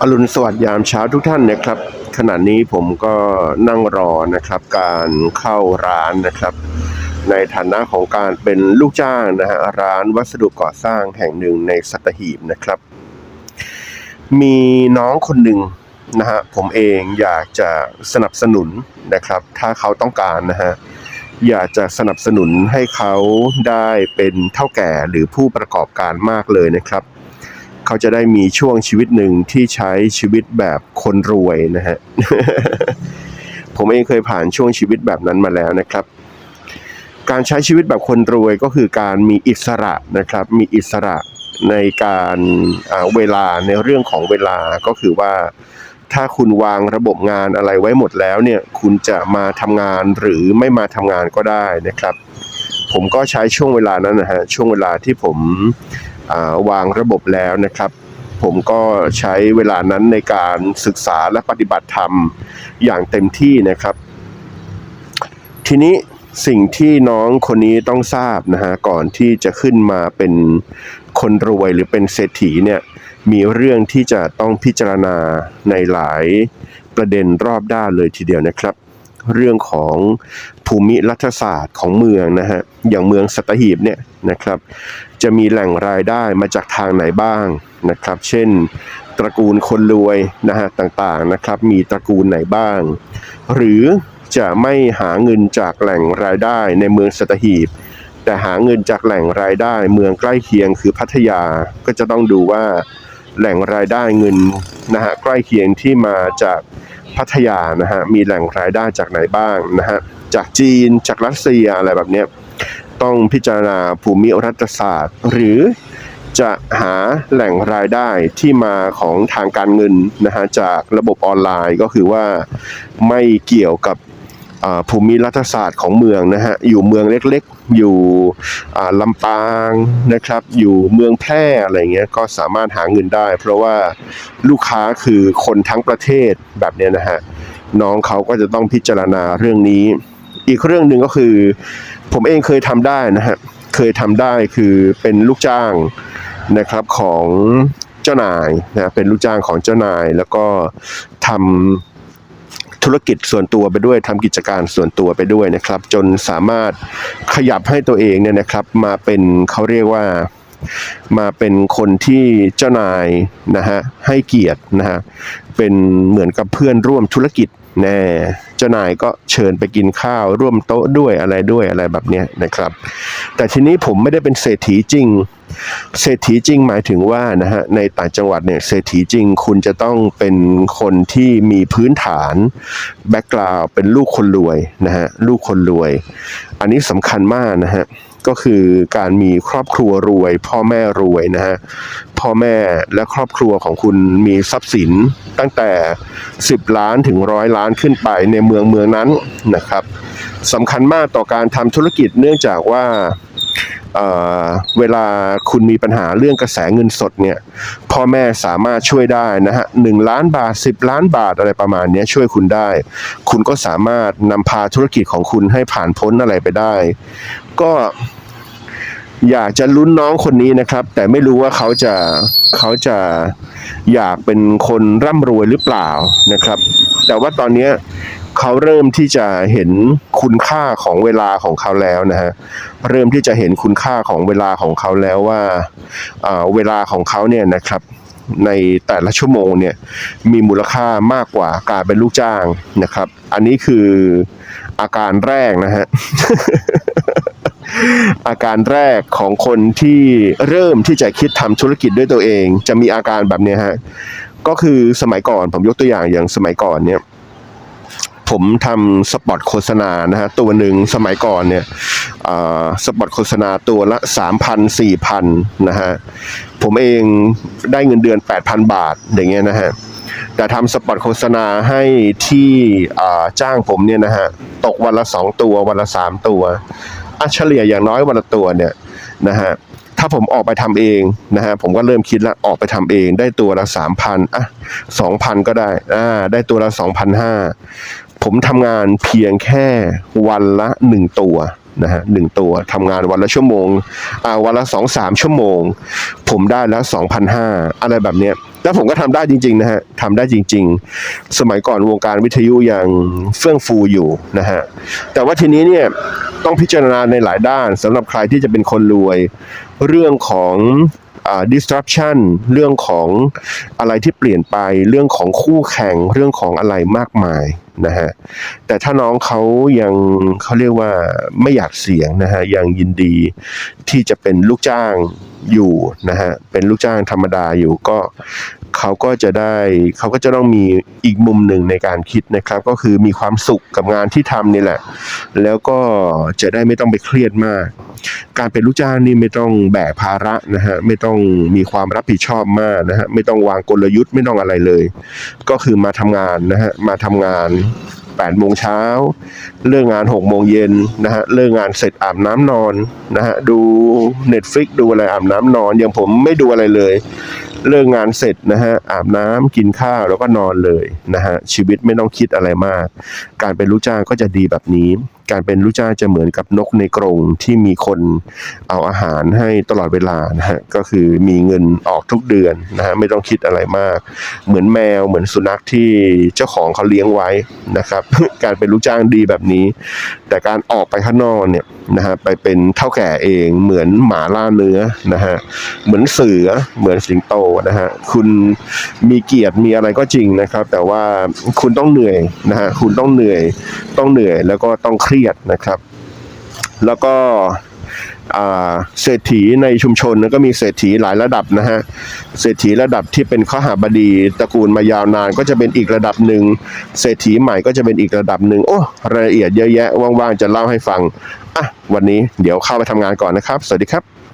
อรุณสวัสดิ์ยามเช้าทุกท่านนะครับ ขณะนี้ผมก็นั่งรอนะครับ การเข้าร้านนะครับ ในฐานะของการเป็นลูกจ้างนะฮะร้านวัสดุก่อสร้างแห่งหนึ่งในสัตหีบนะครับ มีน้องคนหนึ่งนะฮะผมเองอยากจะสนับสนุนนะครับ ถ้าเขาต้องการนะฮะอยากจะสนับสนุนให้เขาได้เป็นเท่าแก่หรือผู้ประกอบการมากเลยนะครับ เขาจะได้มีช่วงชีวิตหนึ่งที่ใช้ชีวิตแบบคนรวยนะฮะ ผมเองเคยผ่านช่วงชีวิตแบบนั้นมาแล้วนะครับ การใช้ชีวิตแบบคนรวยก็คือการมีอิสระนะครับ มีอิสระในการเวลาในเรื่องของเวลาก็คือว่าถ้าคุณวางระบบงานอะไรไว้หมดแล้วเนี่ย คุณจะมาทำงานหรือไม่มาทำงานก็ได้นะครับ ผมก็ใช้ช่วงเวลานั้นนะฮะช่วงเวลาที่ผม วางระบบแล้วนะครับ ผมก็ใช้เวลานั้นในการศึกษาและปฏิบัติธรรมอย่างเต็มที่นะครับ ทีนี้สิ่งที่น้องคนนี้ต้องทราบนะฮะก่อนที่จะขึ้นมาเป็นคนรวยหรือเป็นเศรษฐีเนี่ยมีเรื่องที่จะต้องพิจารณาในหลายประเด็นรอบด้านเลยทีเดียวนะครับ เรื่องของภูมิรัฐศาสตร์ของเมืองนะฮะอย่างเมืองสัตหีบเนี่ยนะครับจะมีแหล่งรายได้มาจากทางไหนบ้างนะครับ เช่น ตระกูลคนรวยนะฮะต่างๆนะครับ มีตระกูลไหนบ้าง หรือจะไม่หาเงินจากแหล่งรายได้ในเมืองสตหีบ แต่หาเงินจากแหล่งรายได้เมืองใกล้เคียงคือพัทยาก็จะต้องดูว่าแหล่งรายได้เงินนะฮะใกล้เคียงที่มาจากพัทยานะฮะมีแหล่งรายได้จากไหนบ้างนะฮะจากจีนจากรัสเซียอะไรแบบเนี้ย ต้องพิจารณาภูมิรัฐศาสตร์ หรือจะหาแหล่งรายได้ที่มาของทางการเงินนะฮะจากระบบออนไลน์ก็คือว่าไม่เกี่ยวกับภูมิรัฐศาสตร์ของเมืองนะฮะ อยู่เมืองเล็กๆ อยู่ลำปางนะครับ อยู่เมืองแพร่อะไรเงี้ย ก็สามารถหาเงินได้ เพราะว่าลูกค้าคือคนทั้งประเทศแบบเนี้ยนะฮะ น้องเขาก็จะต้องพิจารณาเรื่องนี้ อีกเรื่องหนึ่งก็คือ ผมเองเคยทำได้นะฮะเคยทำได้คือเป็นลูกจ้างนะครับของเจ้านายนะเป็นลูกจ้างของเจ้านาย แล้วก็ทำธุรกิจส่วนตัวไปด้วยทำกิจการส่วนตัวไปด้วยนะครับ จนสามารถขยับให้ตัวเองเนี่ยนะครับ มาเป็นเขาเรียกว่ามาเป็นคนที่เจ้านายนะฮะให้เกียรตินะฮะเป็นเหมือนกับเพื่อนร่วมธุรกิจ แน่เจ้านายก็เชิญไปกินข้าว ร่วมโต๊ะด้วยอะไรด้วยอะไรแบบเนี้ยนะครับ แต่ทีนี้ผมไม่ได้เป็นเศรษฐีจริง เศรษฐีจริงหมายถึงว่านะฮะในต่างจังหวัดเนี่ยเศรษฐีจริง คุณจะต้องเป็นคนที่มีพื้นฐานแบ็กกราวเป็นลูกคนรวยนะฮะลูกคนรวย อันนี้สำคัญมากนะฮะ ก็คือการมีครอบครัวรวย พ่อแม่รวยนะฮะพ่อแม่และครอบครัวของคุณมีทรัพย์สินตั้งแต่ 10 ล้านถึงร้อยล้านขึ้นไปในเมืองเมืองนั้นนะครับสำคัญมากต่อการทำธุรกิจเนื่องจากว่า เเวลาคุณมีปัญหาเรื่องกระแสเงินสดเนี่ยพ่อแม่สามารถช่วยได้นะฮะหนึ่งล้านบาท 10 ล้านบาทอะไรประมาณนี้ช่วยคุณได้ คุณก็สามารถนำพาธุรกิจของคุณให้ผ่านพ้นอะไรไปได้ ก็อยากจะลุ้นน้องคนนี้นะครับ แต่ไม่รู้ว่าเขาจะเขาจะอยากเป็นคนร่ำรวยหรือเปล่านะครับ แต่ว่าตอนเนี้ยเขาเริ่มที่จะเห็นคุณค่าของเวลาของเขาแล้วนะฮะเริ่มที่จะเห็นคุณค่าของเวลาของเขาแล้วว่าเวลาของเขาเนี่ยนะครับในแต่ละชั่วโมงเนี่ยมีมูลค่ามากกว่าการเป็นลูกจ้างนะครับ อันนี้คืออาการแรกนะฮะอาการแรกของคนที่เริ่มที่จะคิดทำธุรกิจด้วยตัวเอง จะมีอาการแบบนี้ฮะ ก็คือสมัยก่อนผมยกตัวอย่างอย่างสมัยก่อนเนี่ย ผมทำสปอตโฆษณานะฮะตัวหนึ่งสมัยก่อนเนี่ยสปอตโฆษณาตัวละ 3,000 4,000นะฮะผมเองได้เงินเดือน 8,000 บาทอย่างเงี้ยนะฮะแต่ทำสปอตโฆษณาให้ที่จ้างผมเนี่ยนะฮะตกวันละ 2 ตัววันละ 3 ตัวอะเฉลี่ยอย่างน้อยวันละตัวเนี่ยนะฮะ ถ้าผมออกไปทำเองนะฮะผมก็เริ่มคิดละออกไปทำเอง ได้ตัวละสามพันอะสองพันก็ได้อ่าได้ตัวละสองพันห้าผมทำงานเพียงแค่วันละหนึ่งตัวนะฮะหนึ่งตัวทำงานวันละชั่วโมงอ่าวันละสองสามชั่วโมง ผมได้แล้วสองพันห้าอะไรแบบเนี้ย แล้วผมก็ทำได้จริงๆนะฮะทำได้จริง ๆ สมัยก่อนวงการวิทยุยังเฟื่องฟูอยู่นะฮะแต่ว่าทีนี้เนี่ยต้องพิจารณาในหลายด้านสำหรับใครที่จะเป็นคนรวย เรื่องของอ่า disruption เรื่องของอะไรที่เปลี่ยนไปเรื่องของคู่แข่งเรื่องของอะไรมากมายนะฮะแต่ถ้าน้องเขายังเขาเรียกว่าไม่อยากเสี่ยงนะฮะยังยินดีที่จะเป็นลูกจ้าง อยู่นะฮะเป็นลูกจ้างธรรมดาอยู่ก็เขาก็จะได้เขาก็จะต้องมีอีกมุมหนึ่งในการคิดนะครับ ก็คือมีความสุขกับงานที่ทำนี่แหละ แล้วก็จะได้ไม่ต้องไปเครียดมาก การเป็นลูกจ้างนี่ไม่ต้องแบกภาระนะฮะไม่ต้องมีความรับผิดชอบมากนะฮะไม่ต้องวางกลยุทธ์ไม่ต้องอะไรเลย ก็คือมาทำงานนะฮะมาทำงาน8โมงเช้าเลิกงาน6โมงเย็นนะฮะเลิกงานเสร็จอาบน้ำนอนนะฮะดู Netflix ดูอะไรอาบน้ำนอน อย่างผมไม่ดูอะไรเลย เลิกงานเสร็จนะฮะอาบน้ำกินข้าวแล้วก็นอนเลยนะฮะชีวิตไม่ต้องคิดอะไรมาก การเป็นลูกจ้างก็จะดีแบบนี้ การเป็นลูกจ้างจะเหมือนกับนกในกรงที่มีคนเอาอาหารให้ตลอดเวลานะฮะก็คือมีเงินออกทุกเดือนนะฮะไม่ต้องคิดอะไรมาก เหมือนแมวเหมือนสุนัขที่เจ้าของเขาเลี้ยงไว้นะครับ การเป็นลูกจ้างดีแบบนี้ แต่การออกไปข้างนอกเนี่ยนะฮะไปเป็นเท่าแก่เองเหมือนหมาล่าเนื้อนะฮะเหมือนเสือเหมือนสิงโตนะฮะคุณมีเกียรติมีอะไรก็จริงนะครับ แต่ว่าคุณต้องเหนื่อยนะฮะคุณต้องเหนื่อยต้องเหนื่อยแล้วก็ต้องเครียดนะครับ แล้วก็เศรษฐีในชุมชนก็มีเศรษฐีหลายระดับนะฮะ เศรษฐีระดับที่เป็นข้หาบดีตระกูลมายาวนานก็จะเป็นอีกระดับหนึ่ง เศรษฐีใหม่ก็จะเป็นอีกระดับหนึ่งโอ้รายละเอียดเยอะแยะว่างๆจะเล่าให้ฟังอะวันนี้เดี๋ยวเข้าไปทำงานก่อนนะครับ สวัสดีครับ